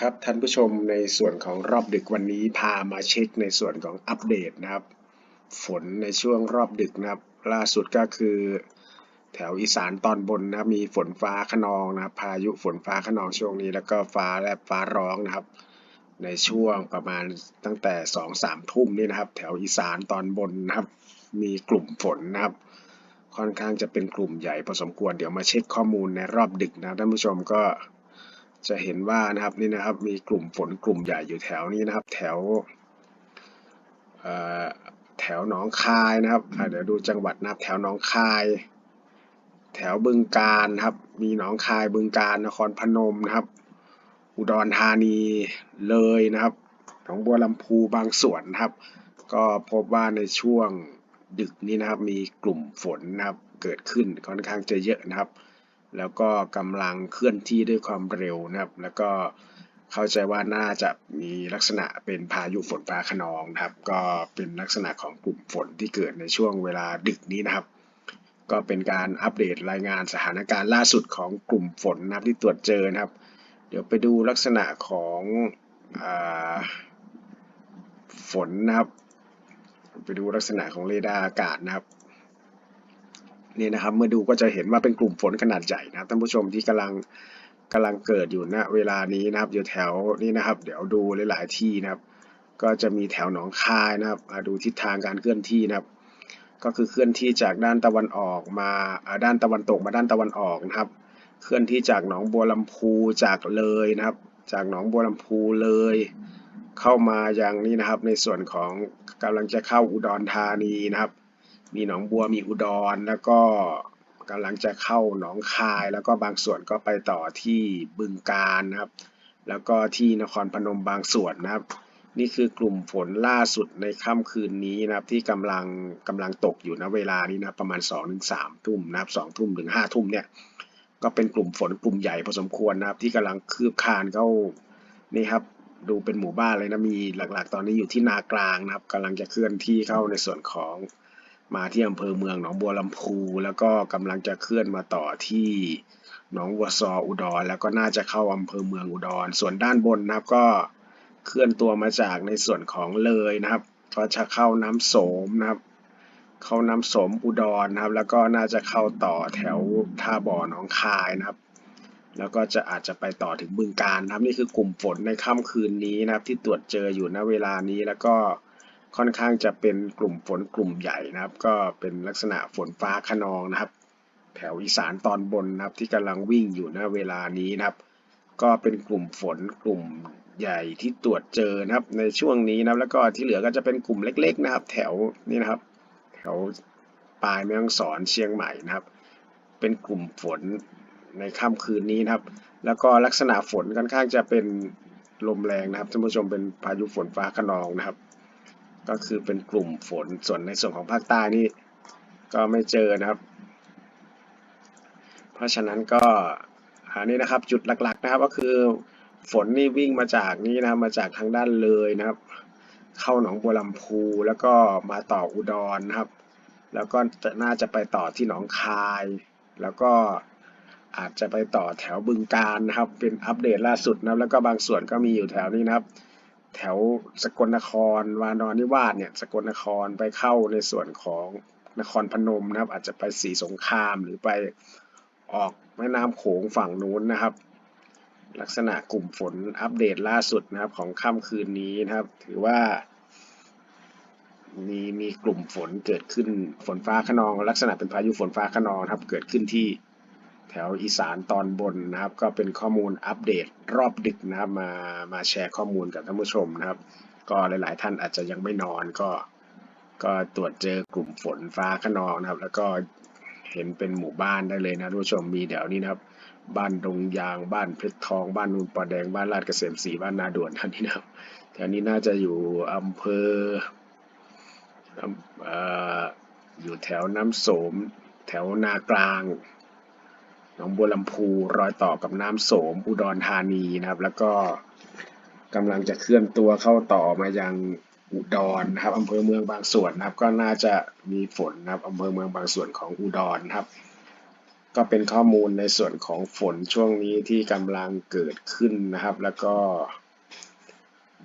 ครับท่านผู้ชมในส่วนของรอบดึกวันนี้พามาเช็คในส่วนของอัปเดตนะครับ ฝนในช่วงรอบดึกนะครับ ล่าสุดก็คือ แถวอีสานตอนบนนะมีฝนฟ้าขนองนะครับ พายุฝนฟ้าขนองช่วงนี้ แล้วก็ฟ้าแลบฟ้าร้องนะครับ ในช่วงประมาณตั้งแต่สองสามทุ่มนี่นะครับ แถวอีสานตอนบนนะครับ มีกลุ่มฝนนะครับ ค่อนข้างจะเป็นกลุ่มใหญ่พอสมควรเดี๋ยวมาเช็คข้อมูลในรอบดึกนะท่านผู้ชมก็ จะเห็นว่านะครับนี่นะครับมีกลุ่มฝนกลุ่มใหญ่อยู่แถวนี้นะครับ แถวเอ่อแถวหนองคายนะครับเดี๋ยวดูจังหวัดนะครับแถวหนองคาย แถวบึงกาฬครับ มีหนองคายบึงกาฬนครพนมนะครับ อุดรธานีเลยนะครับหนองบัวลำพูบางส่วนนะครับ ก็พบว่าในช่วงดึกนี้นะครับ มีกลุ่มฝนนะครับเกิดขึ้นค่อนข้างจะเยอะนะครับ แล้วก็กำลังเคลื่อนที่ด้วยความเร็วนะครับ แล้วก็เข้าใจว่าน่าจะมีลักษณะเป็นพายุฝนฟ้าคะนองนะครับ ก็เป็นลักษณะของกลุ่มฝนที่เกิดในช่วงเวลาดึกนี้นะครับ ก็เป็นการอัปเดตรายงานสถานการณ์ล่าสุดของกลุ่มฝนนะครับที่ตรวจเจอนะครับ เดี๋ยวไปดูลักษณะของอาฝนนะครับ ไปดูลักษณะของเรดาร์อากาศนะครับ นี่นะครับ เมื่อดูก็จะเห็นว่าเป็นกลุ่มฝนขนาดใหญ่นะท่านผู้ชมที่กำลังกำลังเกิดอยู่ณเวลานี้นะครับ อยู่แถวนี้นะครับ เดี๋ยวดูหลายๆที่นะครับ ก็จะมีแถวหนองคายนะครับดูทิศทางการเคลื่อนที่นะครับ ก็คือเคลื่อนที่จากด้านตะวันออกมาด้านตะวันตกมาด้านตะวันออกนะครับ เคลื่อนที่จากหนองบัวลำพูจากเลยนะครับ จากหนองบัวลำพูเลย เข้ามาอยังนี่นะครับ ในส่วนของกำลังจะเข้าอุดรธานีนะครับ มีหนองบัวมีอุดร แล้วก็กำลังจะเข้าหนองคาย แล้วก็บางส่วนก็ไปต่อที่บึงกาฬนะครับ แล้วก็ที่นครพนมบางส่วนนะครับ นี่คือกลุ่มฝนล่าสุดในค่ำคืนนี้นะครับ ที่กำลังกำลังตกอยู่ณเวลานี้นะประมาณ2อถึงสามทุ่มนะครับสองทุ่มถึงห้าทุ่มเนี่ยก็เป็นกลุ่มฝนกลุ่มใหญ่พอสมควรนะครับ ที่กำลังคืบคานเข้านี่ครับดูเป็นหมู่บ้านเลยนะมีหลักๆ ตอนนี้อยู่ที่นากลางนะครับกำลังจะเคลื่อนที่เข้าในส่วนของ มาที่อำเภอเมืองหนองบัวลำพู แล้วก็กำลังจะเคลื่อนมาต่อที่หนองวัวซออุดร แล้วก็น่าจะเข้าอำเภอเมืองอุดร ส่วนด้านบนนะครับก็เคลื่อนตัวมาจากในส่วนของเลยนะครับ ก็จะเข้าน้ำโสมนะครับ เข้าน้ำโสมอุดรนะครับ แล้วก็น่าจะเข้าต่อแถวท่าบ่อหนองคายนะครับ แล้วก็จะอาจจะไปต่อถึงบึงการนะครับนี่คือกลุ่มฝนในค่ำคืนนี้นะครับ ที่ตรวจเจออยู่ณเวลานี้แล้วก็ ค่อนข้างจะเป็นกลุ่มฝนกลุ่มใหญ่นะครับ ก็เป็นลักษณะฝนฟ้าคะนองนะครับ แถวอีสานตอนบนนะครับ ที่กำลังวิ่งอยู่ณเวลานี้นะครับ ก็เป็นกลุ่มฝนกลุ่มใหญ่ที่ตรวจเจอนะครับ ในช่วงนี้นะครับ แล้วก็ที่เหลือก็จะเป็นกลุ่มเล็ก ๆ นะครับ แถวนี่นะครับ แถวปลายแม่ฮ่องสอนเชียงใหม่นะครับ เป็นกลุ่มฝนในค่ำคืนนี้นะครับ แล้วก็ลักษณะฝนค่อนข้างจะเป็นลมแรงนะครับท่านผู้ชมเป็นพายุฝนฟ้าคะนองนะครับ ก็คือเป็นกลุ่มฝนส่วนในส่วนของภาคใต้นี่ก็ไม่เจอนะครับ เพราะฉะนั้นก็อันนี้นะครับจุดหลักๆนะครับก็คือฝนนี่วิ่งมาจากนี้นะครับมาจากทางด้านเลยนะครับ เข้าหนองบัวลำพูแล้วก็มาต่ออุดรนะครับ แล้วก็น่าจะไปต่อที่หนองคาย แล้วก็อาจจะไปต่อแถวบึงการนะครับ เป็นอัปเดตล่าสุดนะครับ แล้วก็บางส่วนก็มีอยู่แถวนี้นะครับ แถวสกลนครวานอนนิวาสเนี่ยสกลนครไปเข้าในส่วนของนครพนมนะครับ อาจจะไปสีสงครามหรือไปออกแม่น้ำโขงฝั่งนู้นนะครับ ลักษณะกลุ่มฝนอัปเดตล่าสุดนะครับของค่ำคืนนี้นะครับ ถือว่ามีมีกลุ่มฝนเกิดขึ้นฝนฟ้าคะนอง ลักษณะเป็นพายุฝนฟ้าคะนองครับเกิดขึ้นที่ แถวอีสานตอนบนนะครับ ก็เป็นข้อมูลอัปเดตรอบดึกนะครับ มามาแชร์ข้อมูลกับท่านผู้ชมนะครับ ก็หลาย ๆ ท่านอาจจะยังไม่นอนก็ ก็ตรวจเจอกลุ่มฝนฟ้าคะนองนะครับ แล้วก็เห็นเป็นหมู่บ้านได้เลยนะท่านผู้ชมมีแถวนี้นะครับ บ้านดงยางบ้านเพชรทองบ้านนูนปอแดงบ้านลาดเกษมศรีบ้านนาด่วนท่านนี้นะครับแถวนี้น่าจะอยู่อำเภอออยู่แถวน้ำโสม แถวนากลาง หนองบัวลำพูรอยต่อกับน้ำโสมอุดรธานีนะครับ แล้วก็กำลังจะเคลื่อนตัวเข้าต่อมายังอุดรนะครับอำเภอเมืองบางส่วนนะครับ ก็น่าจะมีฝนนะครับอำเภอเมืองบางส่วนของอุดรนะครับ ก็เป็นข้อมูลในส่วนของฝนช่วงนี้ที่กำลังเกิดขึ้นนะครับ แล้วก็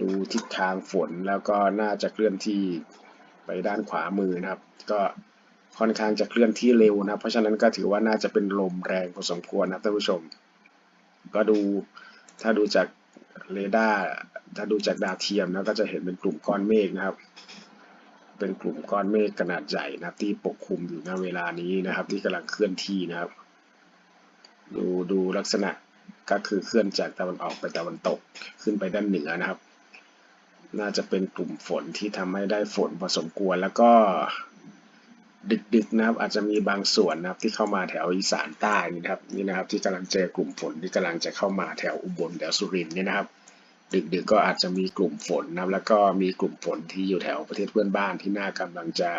ดูทิศทางฝนแล้วก็น่าจะเคลื่อนที่ไปด้านขวามือนะครับ ก็ ค่อนข้างจะเคลื่อนที่เร็วนะครับเพราะฉะนั้นก็ถือว่าน่าจะเป็นลมแรงพอสมควรนะท่านผู้ชม ก็ดูถ้าดูจากเรดาร์ถ้าดูจากดาวเทียมนะก็จะเห็นเป็นกลุ่มก้อนเมฆนะครับ เป็นกลุ่มก้อนเมฆขนาดใหญ่นะที่ปกคลุมอยู่ณเวลานี้นะครับ ที่กำลังเคลื่อนที่นะครับ ดูดูลักษณะก็คือเคลื่อนจากตะวันออกไปตะวันตกขึ้นไปด้านเหนือนะครับ น่าจะเป็นกลุ่มฝนที่ทำให้ได้ฝนพอสมควรแล้วก็ ดึกๆนะครับ อาจจะมีบางส่วนนะครับที่เข้ามาแถวอีสานใต้นี่นะครับนี่นะครับที่กำลังเจอกลุ่มฝนที่กำลังจะเข้ามาแถวอุบลแถวสุรินทร์เนี่ยนะครับ ดึกๆก็อาจจะมีกลุ่มฝนนะครับ แล้วก็มีกลุ่มฝนที่อยู่แถวประเทศเพื่อนบ้านที่น่ากำลังจะ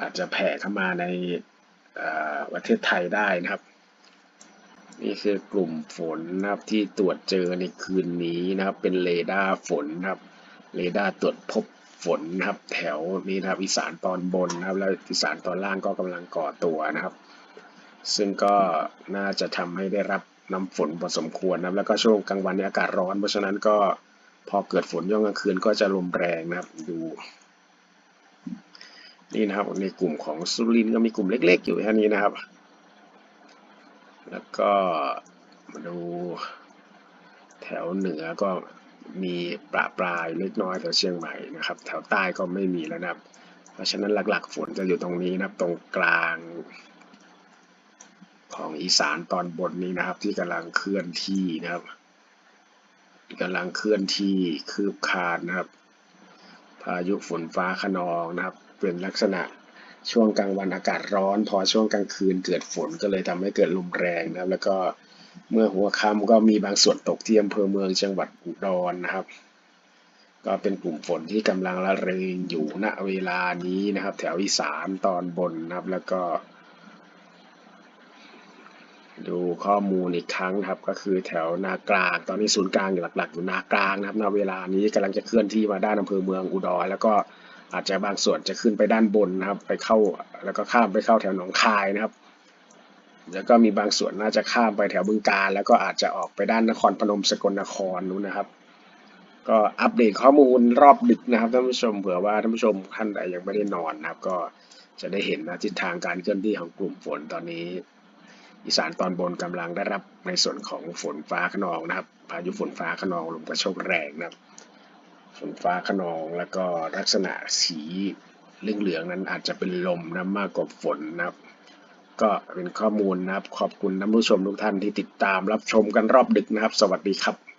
อาจจะแผ่เข้ามาในอ่อประเทศไทยได้นะครับ นี่คือกลุ่มฝนนะครับที่ตรวจเจอในคืนนี้นะครับ เป็นเรดาร์ฝนนะครับเรดาร์ตรวจพบ ฝนนะครับ แถวนี้นะครับอีสานตอนบนนะครับ แล้วอีสานตอนล่างก็กำลังก่อตัวนะครับ ซึ่งก็น่าจะทำให้ได้รับน้ำฝนพอสมควรนะครับ แล้วก็ช่วงกลางวันนี้อากาศร้อน เพราะฉะนั้นก็พอเกิดฝนย่องกลางคืนก็จะลมแรงนะครับดูนี่นะครับในกลุ่มของสุรินก็มีกลุ่มเล็ก ๆ อยู่แค่นี้นะครับ แล้วก็มาดูแถวเหนือก็ มีปราปรายเล็กน้อยแถวเชียงใหม่นะครับ แถวใต้ก็ไม่มีแล้วนะครับ เพราะฉะนั้นหลักๆฝนจะอยู่ตรงนี้นะครับ ตรงกลาง ของอีสานตอนบนนี้นะครับ ที่กำลังเคลื่อนที่นะครับกำลังเคลื่อนที่คืบคลานนะครับ พายุฝนฟ้าขนองนะครับ เป็นลักษณะช่วงกลางวันอากาศร้อน พอช่วงกลางคืนเกิดฝนก็เลยทำให้เกิดลมแรงนะครับ แล้วก็ เมื่อหัวค่ำก็มีบางส่วนตกที่อำเภอเมืองจังหวัดอุดรนะครับ ก็เป็นกลุ่มฝนที่กำลังละเรงอยู่ณเวลานี้นะครับ แถวอีสานตอนบนนะครับแล้วก็ ดูข้อมูลอีกครั้งครับ ก็คือแถวนากลางตอนนี้ศูนย์กลางอยู่หลักๆอยู่นากลางนะครับณเวลานี้กำลังจะเคลื่อนที่มาด้านอำเภอเมืองอุดร แล้วก็อาจจะบางส่วนจะขึ้นไปด้านบนนะครับ ไปเข้าแล้วก็ข้ามไปเข้าแถวหนองคายนะครับ แล้วก็มีบางส่วนน่าจะข้ามไปแถวบึงกาฬแล้วก็อาจจะออกไปด้านนครพนมสกลนครนู้นนะครับ ก็อัปเดตข้อมูลรอบดึกนะครับท่านผู้ชมเผื่อว่าท่านผู้ชมท่านใดยังไม่ได้นอนนะครับ ก็จะได้เห็นนะทิศทางการเคลื่อนที่ของกลุ่มฝนตอนนี้ อีสานตอนบนกำลังได้รับในส่วนของฝนฟ้าขนองนะครับพายุฝนฟ้าขนองลมกระโชกแรงนะครับ ฝนฟ้าขนองแล้วก็ลักษณะสีเหลืองๆนั้นอาจจะเป็นลมนะมากกว่าฝนนะครับ ก็เป็นข้อมูลนะครับ ขอบคุณท่านผู้ชมทุกท่านที่ติดตามรับชมกันรอบดึกนะครับ สวัสดีครับ